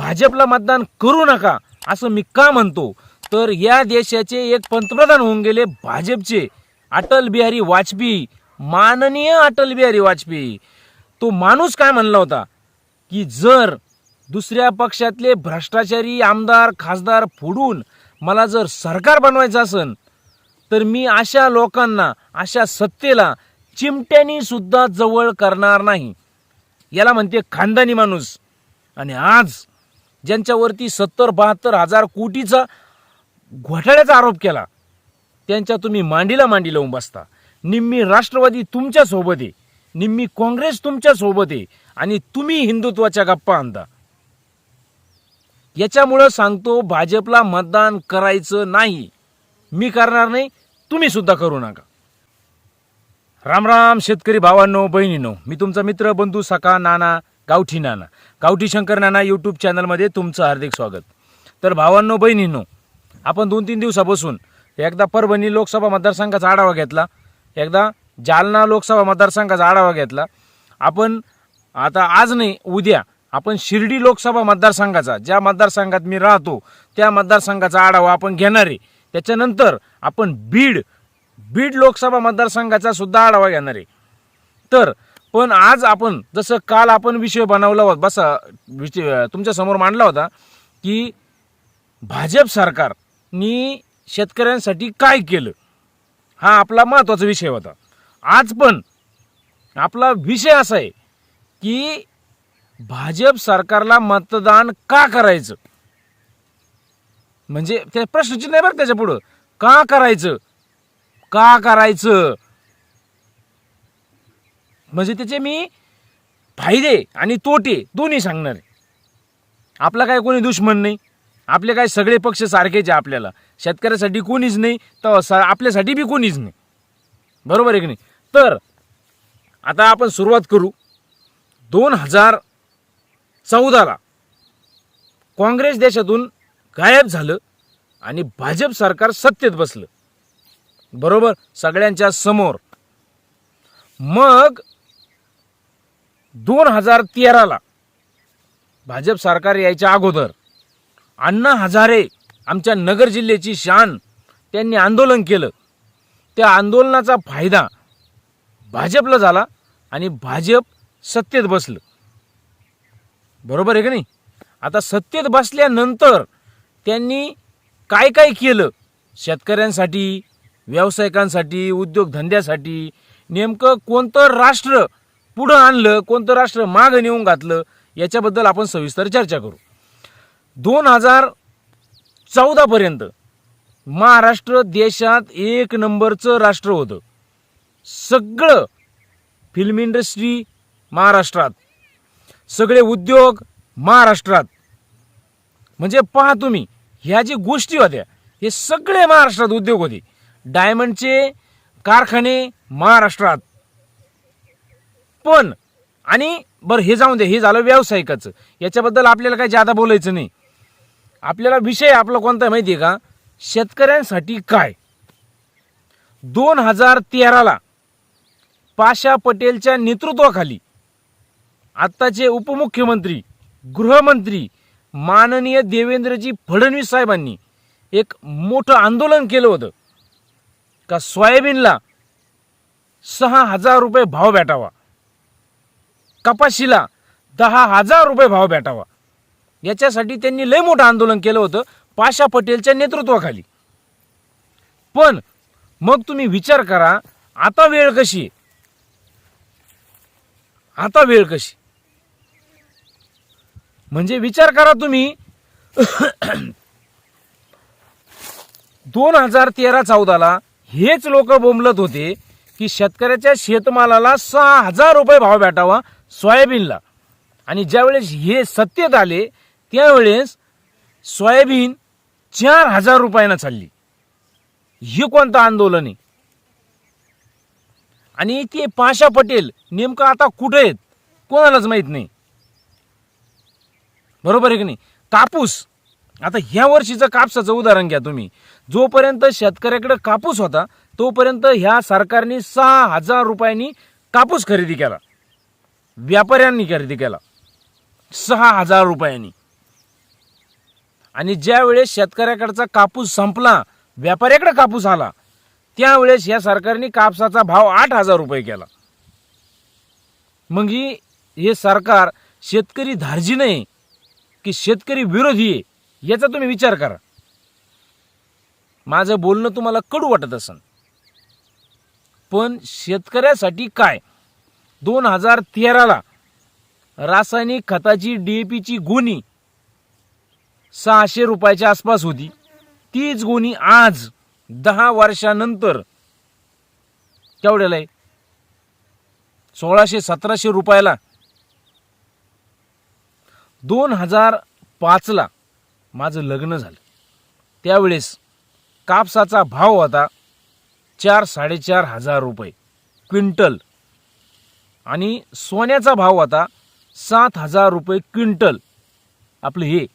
भाजपला मतदान करू नका असं मी का म्हणतो? तर या देशाचे एक पंतप्रधान होऊन गेले भाजपचे अटल बिहारी वाजपेयी माननीय अटल बिहारी वाजपेयी. तो माणूस काय म्हणला होता? की जर दुसऱ्या पक्षातले भ्रष्टाचारी आमदार खासदार फोडून मला जर सरकार बनवायचं असेल तर मी अशा लोकांना अशा सत्तेला चिमट्यानी सुद्धा जवळ करणार नाही. याला म्हणते खानदानी माणूस. आणि आज ज्यांच्यावरती सत्तर बहात्तर हजार कोटीचा घोटाळ्याचा आरोप केला त्यांच्या तुम्ही मांडीला मांडी लावून बसता. निम्मी राष्ट्रवादी तुमच्यासोबत आहे. निम्मी काँग्रेस तुमच्यासोबत आहे. आणि तुम्ही हिंदुत्वाच्या गप्पा आणता. याच्यामुळं सांगतो भाजपला मतदान करायचं नाही. मी करणार नाही तुम्ही सुद्धा करू नका. राम राम शेतकरी भावांनो बहिणीनो. मी तुमचा मित्र बंधू सखा नाना गावठी नाना गावठी शंकर नाना यूट्यूब चॅनलमध्ये तुमचं हार्दिक स्वागत. तर भावांनो बहिणींनो आपण दोन तीन दिवसापासून एकदा परभणी लोकसभा मतदारसंघाचा आढावा घेतला. एकदा जालना लोकसभा मतदारसंघाचा आढावा घेतला. आपण आता आज नाही उद्या आपण शिर्डी लोकसभा मतदारसंघाचा ज्या मतदारसंघात मी राहतो त्या मतदारसंघाचा आढावा आपण घेणार आहे. त्याच्यानंतर आपण बीड बीड लोकसभा मतदारसंघाचा सुद्धा आढावा घेणार आहे. तर पण आज आपण जसं काल आपण विषय बनवला होता बसा विषय तुमच्यासमोर मांडला होता की भाजप सरकारनी शेतकऱ्यांसाठी काय केलं? हा आपला महत्त्वाचा विषय होता. आज पण आपला विषय असा आहे की भाजप सरकारला मतदान का करायचं? म्हणजे ते प्रश्नचिन्ह आहे बरं त्याच्या पुढं. का करायचं? का करायचं? म्हणजे त्याचे मी फायदे आणि तोटे दोन्ही सांगणार आहे. आपला काय कोणी दुश्मन नाही आपले काय सगळे पक्ष सारखेच आहे आपल्याला. शेतकऱ्यासाठी कोणीच नाही तर सा- आपल्यासाठी बी कोणीच नाही. बरोबर आहे की नाही? तर आता आपण सुरुवात करू. दोन हजार चौदाला काँग्रेस देशातून गायब झालं आणि भाजप सरकार सत्तेत बसलं. बरोबर? सगळ्यांच्या समोर. मग दोन हजार तेराला भाजप सरकार यायच्या अगोदर अण्णा हजारे आमच्या नगर जिल्ह्याची शान त्यांनी आंदोलन केलं. त्या आंदोलनाचा फायदा भाजपला झाला आणि भाजप सत्तेत बसलं. बरोबर आहे का नाही? आता सत्तेत बसल्यानंतर त्यांनी काय काय केलं? शेतकऱ्यांसाठी व्यावसायिकांसाठी उद्योगधंद्यासाठी नेमकं कोणतं राष्ट्र पुढं आणलं कोणतं राष्ट्र मागं नेऊन घातलं याच्याबद्दल आपण सविस्तर चर्चा करू. दोन हजार चौदापर्यंत महाराष्ट्र देशात एक नंबरचं राष्ट्र होतं. सगळं फिल्म इंडस्ट्री महाराष्ट्रात. सगळे उद्योग महाराष्ट्रात. म्हणजे पहा तुम्ही ह्या जी गोष्टी होत्या हे सगळे महाराष्ट्रात उद्योग होते. डायमंडचे कारखाने महाराष्ट्रात. पण आणि बरं हे जाऊन दे हे झालं व्यावसायिकाचं. याच्याबद्दल आपल्याला काही जादा बोलायचं नाही. आपल्याला विषय आपला कोणता आहे माहिती आहे का? शेतकऱ्यांसाठी काय? दोन हजार तेराला पाशा पटेलच्या नेतृत्वाखाली आत्ताचे उपमुख्यमंत्री गृहमंत्री माननीय देवेंद्रजी फडणवीस साहेबांनी एक मोठं आंदोलन केलं होतं. का सोयाबीनला सहा हजार रुपये भाव भेटावा. कपाशीला दहा हजार रुपये भाव भेटावा. याच्यासाठी त्यांनी लय मोठं आंदोलन केलं होतं पाशा पटेलच्या नेतृत्वाखाली. पण मग तुम्ही विचार करा आता वेळ कशी? आता वेळ कशी? म्हणजे विचार करा तुम्ही. दोन हजार तेरा चौदाला हेच लोक बोंबलत होते की शेतकऱ्याच्या शेतमालाला सहा हजार रुपये भाव भेटावा सोयाबीनला. आणि ज्यावेळेस हे सत्तेत आले त्यावेळेस सोयाबीन चार हजार रुपयानं चालली. हे कोणतं आंदोलन आहे? आणि ते पाशा पटेल नेमकं आता कुठे आहेत? कोणालाच माहीत नाही. बरोबर आहे की नाही? कापूस. आता ह्या वर्षीचं कापसाचं उदाहरण घ्या तुम्ही. जोपर्यंत शेतकऱ्याकडे कापूस होता तोपर्यंत ह्या सरकारने सहा हजार रुपयांनी कापूस खरेदी केला. व्यापाऱ्यांनी खरेदी केला. सहा हजार रुपयांनी. आणि ज्यावेळेस शेतकऱ्याकडचा कापूस संपला व्यापाऱ्याकडे कापूस आला त्यावेळेस या सरकारने कापसाचा भाव आठ हजार रुपये केला. मग ही हे सरकार शेतकरी धार्जी नाही की शेतकरी विरोधी आहे याचा तुम्ही विचार करा. माझं बोलणं तुम्हाला कडू वाटत असन. पण शेतकऱ्यासाठी काय? दोन हजार तेराला रासायनिक खताची डीएपीची गोणी सहाशे रुपयाच्या आसपास होती. तीच गोणी आज दहा वर्षानंतर केवढ्याला आहे? सोळाशे सतराशे रुपयाला. दोन हजार पाचला माझं लग्न झालं. त्यावेळेस कापसाचा भाव होता चार साडेचार हजार रुपये. क्विंटल आणि सोन्याचा भाव होता सात हजार रुपये क्विंटल. आपलं हे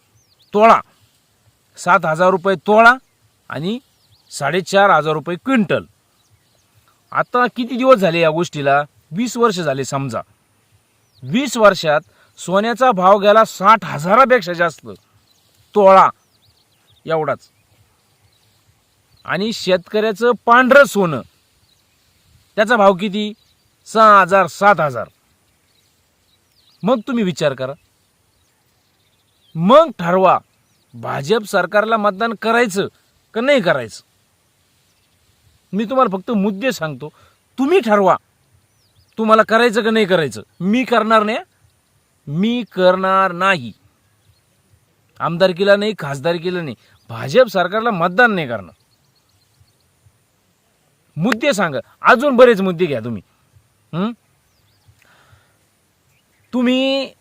तोळा. सात हजार रुपये तोळा आणि साडेचार हजार रुपये क्विंटल. आता किती दिवस झाले या गोष्टीला? वीस वर्ष झाले समजा. वीस वर्षात सोन्याचा भाव गेला साठ हजारापेक्षा जास्त. तोळा. एवढाच. आणि शेतकऱ्याचं पांढरं सोनं. त्याचा भाव किती? सहा हजार सात हजार. मग तुम्ही विचार करा. मग ठरवा भाजप सरकारला मतदान करायचं का नाही करायचं? मी तुम्हाला फक्त मुद्दे सांगतो. तुम्ही ठरवा तुम्हाला करायचं का नाही करायचं. मी करणार नाही मी करणार नाही. आमदारकीला नाही खासदारकीला नाही. भाजप सरकारला मतदान नाही करणार. मुद्दे सांगा. अजून बरेच मुद्दे घ्या तुम्ही. हं? तुम्ही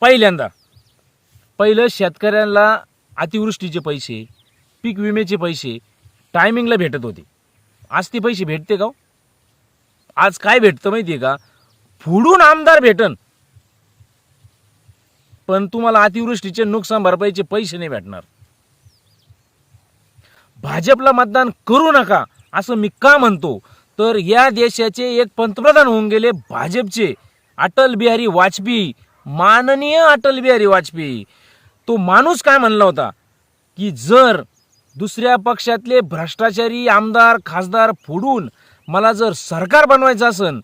पहिल्यांदा पहिलं शेतकऱ्यांना अतिवृष्टीचे पैसे पीक विम्याचे पैसे टायमिंगला भेटत होते. आज ते पैसे भेटते का हो? आज काय भेटतं माहिती आहे का? फुडून आमदार भेटन. पण तुम्हाला अतिवृष्टीचे नुकसान भरपाईचे पैसे नाही भेटणार. भाजपला मतदान करू नका असं मी का म्हणतो? तर या देशाचे एक पंतप्रधान होऊन गेले भाजपचे. अटल बिहारी वाजपेयी. माननीय अटल बिहारी वाजपेयी. तो माणूस काय म्हणला होता? की जर दुसऱ्या पक्षातले भ्रष्टाचारी आमदार खासदार फोडून मला जर सरकार बनवायचं असन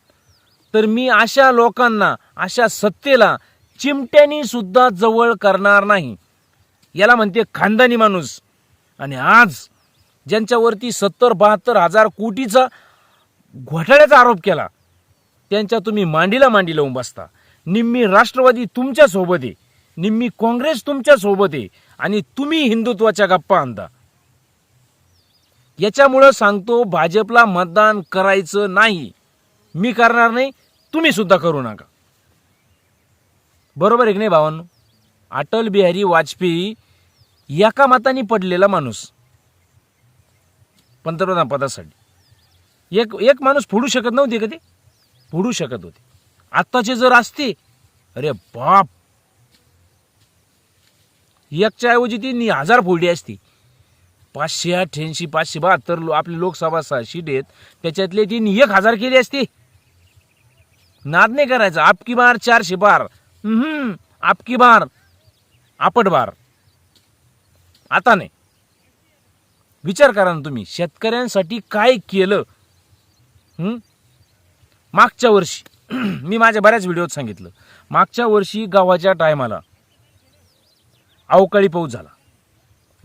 तर मी अशा लोकांना अशा सत्तेला चिमट्यानी सुद्धा जवळ करणार नाही. याला म्हणते खानदानी माणूस. आणि आज ज्यांच्यावरती सत्तर बहात्तर हजार कोटीचा घोटाळ्याचा आरोप केला. त्यांच्या तुम्ही मांडीला मांडी लावून बसता. निम्मी राष्ट्रवादी तुमच्यासोबत आहे. निम्मी काँग्रेस तुमच्यासोबत आहे. आणि तुम्ही हिंदुत्वाच्या गप्पा आणता. याच्यामुळं सांगतो भाजपला मतदान करायचं नाही. मी करणार नाही तुम्ही सुद्धा करू नका. बरोबर आहे की नाही भावांनो? अटल बिहारी वाजपेयी एका मताने पडलेला माणूस. पंतप्रधान पदासाठी एक एक माणूस फोडू शकत नव्हते का ते? फोडू शकत होते. आत्ताचे जर असते अरे बाप! एकच्या ऐवजी ती हजार फोडी असती. पाचशे अठ्ठ्याऐंशी पाचशे बहात्तर लो आपली लोकसभा सीट आहेत. त्याच्यातले तिने एक हजार केली असती. नाद नाही करायचा. आपकी बार चारशे बार. हम्म, आपकी बार. आपट बार. आता नाही. विचार करा ना तुम्ही. शेतकऱ्यांसाठी काय केलं? मागच्या वर्षी मी माझ्या बऱ्याच व्हिडिओत सांगितलं. मागच्या वर्षी गावाच्या टायमाला अवकाळी पाऊस झाला.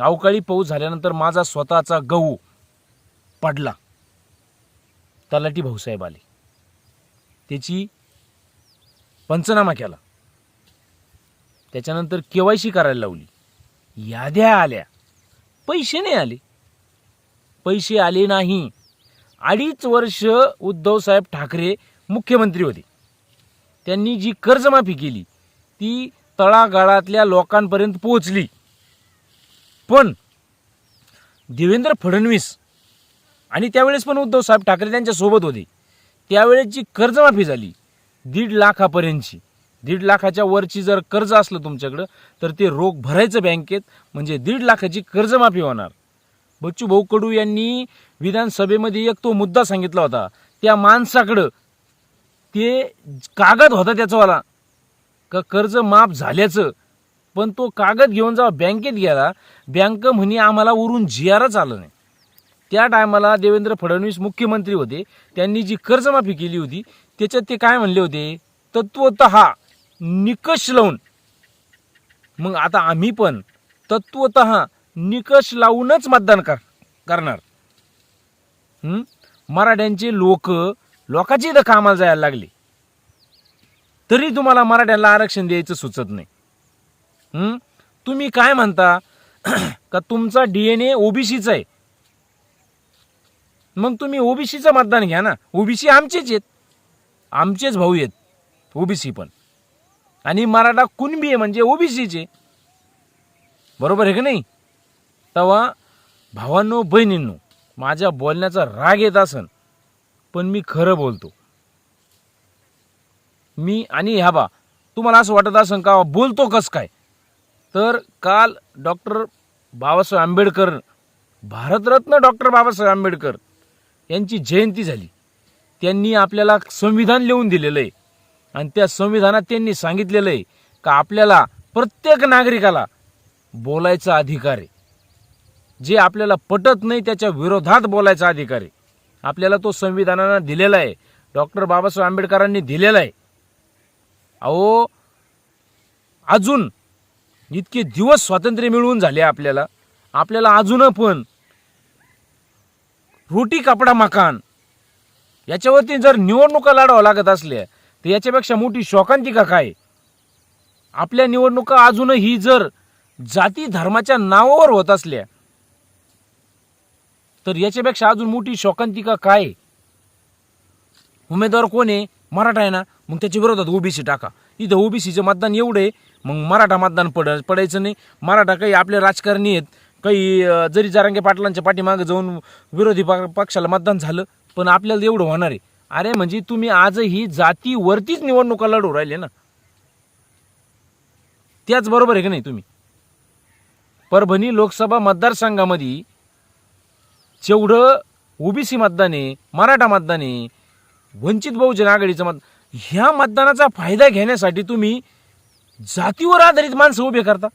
अवकाळी पाऊस झाल्यानंतर माझा स्वतःचा गहू पडला. तलाठी भाऊसाहेब आले. त्याची पंचनामा केला. त्याच्यानंतर केवायसी करायला लावली. याद्या आल्या. पैसे नाही आले. पैसे आले नाही. अडीच वर्ष उद्धवसाहेब ठाकरे मुख्यमंत्री होते. त्यांनी जी कर्जमाफी केली ती तळागाळातल्या लोकांपर्यंत पोहोचली. पण देवेंद्र फडणवीस आणि त्यावेळेस पण उद्धवसाहेब ठाकरे त्यांच्यासोबत होते. त्यावेळेस जी कर्जमाफी झाली दीड लाखापर्यंतची दीड लाखाच्या वरची जर कर्ज असलं तुमच्याकडं तर ते रोख भरायचं बँकेत म्हणजे दीड लाखाची कर्जमाफी होणार. बच्चू भाऊ कडू यांनी विधानसभेमध्ये एक तो मुद्दा सांगितला होता. त्या माणसाकडं ते कागद होता त्याचावाला. का कर्ज माफ झाल्याचं. पण तो कागद घेऊन जेव्हा बँकेत गेला बँक म्हणे आम्हाला वरून जी आरच आलं नाही. त्या टायमाला देवेंद्र फडणवीस मुख्यमंत्री होते. त्यांनी जी कर्जमाफी केली होती त्याच्यात ते काय म्हणले होते? तत्वत निकष लावून. मग आता आम्ही पण तत्वत निकष लावूनच मतदान कर करणार. मराठ्यांचे लोक लोकांची इथं कामाला जायला लागली. तरी तुम्हाला मराठ्यांना आरक्षण द्यायचं सुचत नाही. तुम्ही काय म्हणता? का तुमचा डीएनए ओबीसीचा आहे? मग तुम्ही ओबीसीचं मतदान घ्या ना. ओबीसी आमचेच आहेत. आमचेच भाऊ आहेत. ओबीसी पण. आणि मराठा कुणबी आहे म्हणजे ओबीसीचे बरोबर आहे का नाही? तेव्हा भावांनो बहिणींनो माझ्या बोलण्याचा राग येत असन पण मी खरं बोलतो. मी आणि ह्या बा तुम्हाला असं वाटत असन का बोलतो कस काय? तर काल डॉक्टर बाबासाहेब आंबेडकर भारतरत्न डॉक्टर बाबासाहेब आंबेडकर यांची जयंती झाली. त्यांनी आपल्याला संविधान लिहून दिलेलं आहे आणि त्या संविधानात त्यांनी सांगितलेलं आहे का आपल्याला प्रत्येक नागरिकाला बोलायचा अधिकार आहे. जे आपल्याला पटत नाही त्याच्या विरोधात बोलायचा अधिकार आहे. आपल्याला तो संविधानानं दिलेला आहे. डॉक्टर बाबासाहेब आंबेडकरांनी दिलेला आहे. अहो अजून इतके दिवस स्वातंत्र्य मिळवून झाले आपल्याला. आपल्याला अजून पण रोटी कपडा मकान याच्यावरती जर निवडणुका लढावं लागत असल्या तर याच्यापेक्षा मोठी शोकांतिका काय? आपल्या निवडणुका अजूनही जर जाती धर्माच्या नावावर होत असल्या तर याच्यापेक्षा अजून मोठी शोकांतिका काय? उमेदवार कोण आहे? मराठा आहे ना? मग त्याच्या विरोधात ओबीसी टाका. इथं ओबीसीचं मतदान एवढं आहे मग मराठा मतदान पड पडायचं नाही. मराठा काही आपले राजकारणी आहेत काही जरी जारांगे पाटलांच्या पाठीमागे जाऊन विरोधी पक्षाला मतदान झालं पण आपल्याला एवढं होणार आहे. अरे म्हणजे तुम्ही आजही जातीवरतीच निवडणुका लढू राहिले ना? त्याच बरोबर आहे का नाही तुम्ही? परभणी लोकसभा मतदारसंघामध्ये जेवढं ओबीसी मतदान आहे मराठा मतदान आहे वंचित बहुजन आघाडीचं मत ह्या मतदानाचा फायदा घेण्यासाठी तुम्ही जातीवर आधारित माणसं उभे करता.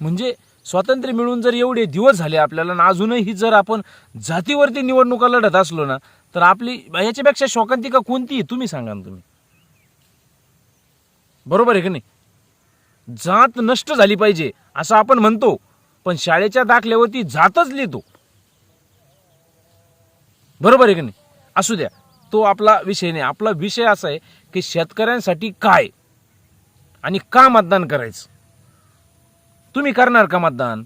म्हणजे स्वातंत्र्य मिळून जर एवढे दिवस झाले आपल्याला ना अजूनही जर आपण जातीवरती निवडणुका लढत असलो ना तर आपली याच्यापेक्षा शोकांतिका कोणती आहे? तुम्ही सांगा ना तुम्ही. बरोबर आहे का नाही? जात नष्ट झाली पाहिजे असं आपण म्हणतो. पण शाळेच्या दाखल्यावरती जातच लिहितो बरोबर आहे की नाही? असू द्या. तो आपला विषय नाही. आपला विषय असा आहे की शेतकऱ्यांसाठी काय आणि का मतदान करायचं? तुम्ही करणार का मतदान?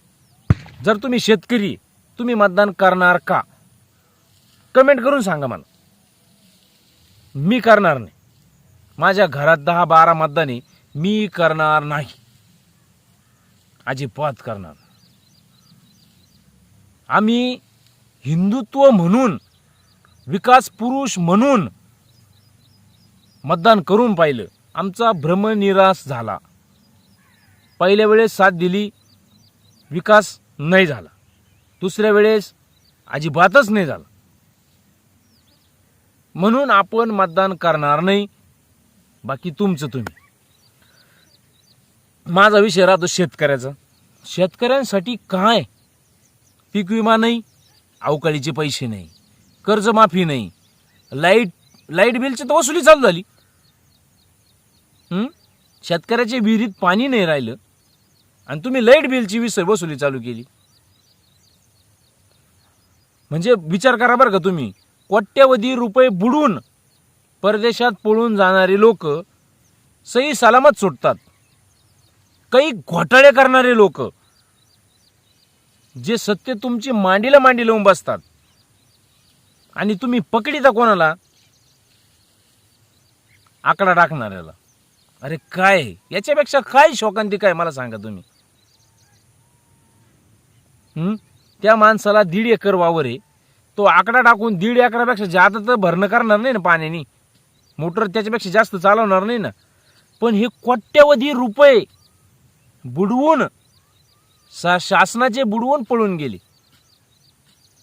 जर तुम्ही शेतकरी तुम्ही मतदान करणार का? कमेंट करून सांगा मला. मी करणार नाही. माझ्या घरात दहा बारा मतदान आहे मी करणार नाही. अजिबात करणार आम्ही हिंदुत्व म्हणून विकास पुरुष म्हणून मतदान करून पाहिलं. आमचा भ्रमनिराश झाला. पहिल्या वेळेस साथ दिली विकास नाही झाला. दुसऱ्या वेळेस अजिबातच नाही झाला. म्हणून आपण मतदान करणार नाही बाकी तुमचं तुम्ही. माझा विषय राहतो शेतकऱ्याचा. शेतकऱ्यांसाठी काय पीक विमा नाही अवकाळीचे पैसे नाही कर्जमाफी नाही. लाइट लाइट बिलची तर वसुली चालू झाली. शेतकऱ्याच्या विहिरीत पाणी नाही राहिलं आणि तुम्ही लाइट बिलची विसर वसुली चालू केली. म्हणजे विचार करा बरं का तुम्ही. कोट्यवधी रुपये बुडून परदेशात पळून जाणारे लोक सही सलामत सुटतात. काही घोटाळे करणारे लोक जे सत्य तुमची मांडीला मांडी लावून बसतात. आणि तुम्ही पकडिता कोणाला? आकडा टाकणाऱ्याला. अरे काय? याच्यापेक्षा काय शोकांती काय मला सांगा तुम्ही? त्या माणसाला दीड एकर वावर आहे. तो आकडा टाकून दीड एकरापेक्षा जास्त तर भरणं करणार नाही ना पाण्याने. मोटर त्याच्यापेक्षा जास्त चालवणार नाही ना. पण हे कोट्यवधी रुपये बुडवून सा शासनाचे बुडवून पळून गेले.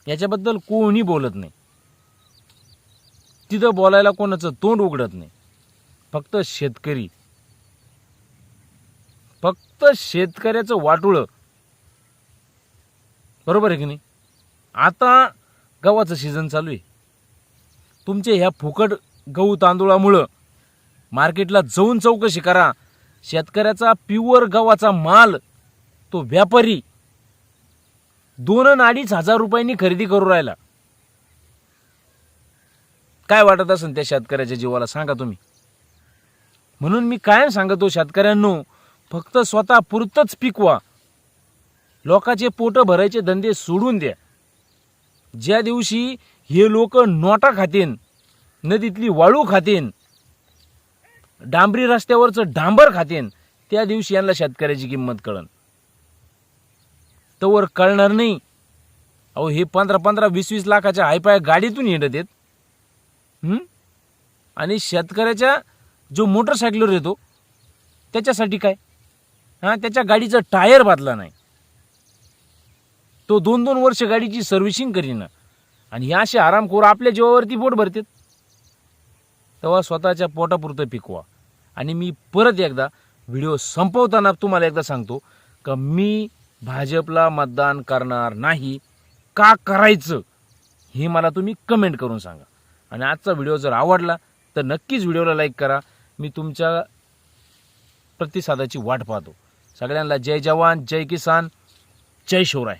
याच्याबद्दल कोणी बोलत नाही. तिथं बोलायला कोणाचं तोंड उघडत नाही. फक्त शेतकरी. फक्त शेतकऱ्याचं वाटुळं. बरोबर आहे की नाही? आता गव्हाचं सीझन चालू आहे. तुमचे ह्या फुकट गहू तांदूळामुळं मार्केटला जाऊन चौकशी करा. शेतकऱ्याचा प्युअर गव्हाचा माल तो व्यापारी. दोन अन अडीच हजार रुपयांनी खरेदी करू राहिला. काय वाटत असेल त्या शेतकऱ्याच्या जीवाला? सांगा तुम्ही. म्हणून मी कायम सांगतो शेतकऱ्यांनो फक्त स्वतः पुरतच पिकवा. लोकांचे पोट भरायचे धंदे सोडून द्या. ज्या दिवशी हे लोक नोटा खातेन नदीतली वाळू खातेन डांबरी रस्त्यावरचं डांबर खातेन त्या दिवशी यांना शेतकऱ्याची किंमत कळन. तोवर कळणार नाही. अहो हे पंधरा पंधरा वीस वीस लाखाच्या हायपाय गाडीतून येणं आहेत आणि शेतकऱ्याच्या जो मोटरसायकलवर येतो त्याच्यासाठी काय? हां त्याच्या गाडीचं टायर बदला नाही. तो दोन दोन वर्ष गाडीची सर्व्हिसिंग करीना. आणि ह्या असे आरामखोर आपल्या जीवावरती पोट भरतात. तेव्हा स्वतःच्या पोटापुरतं पिकवा. आणि मी परत एकदा व्हिडिओ संपवताना तुम्हाला एकदा सांगतो का मी भाजपला मतदान करणार नाही का करायचं हे मला तुम्ही कमेंट करून सांगा. आणि आजचा व्हिडिओ जर आवडला तर नक्कीच व्हिडिओला लाईक करा. मी तुमच्या प्रतिसादाची वाट पाहतो. सगळ्यांना जय जवान जय किसान जय शिवराय.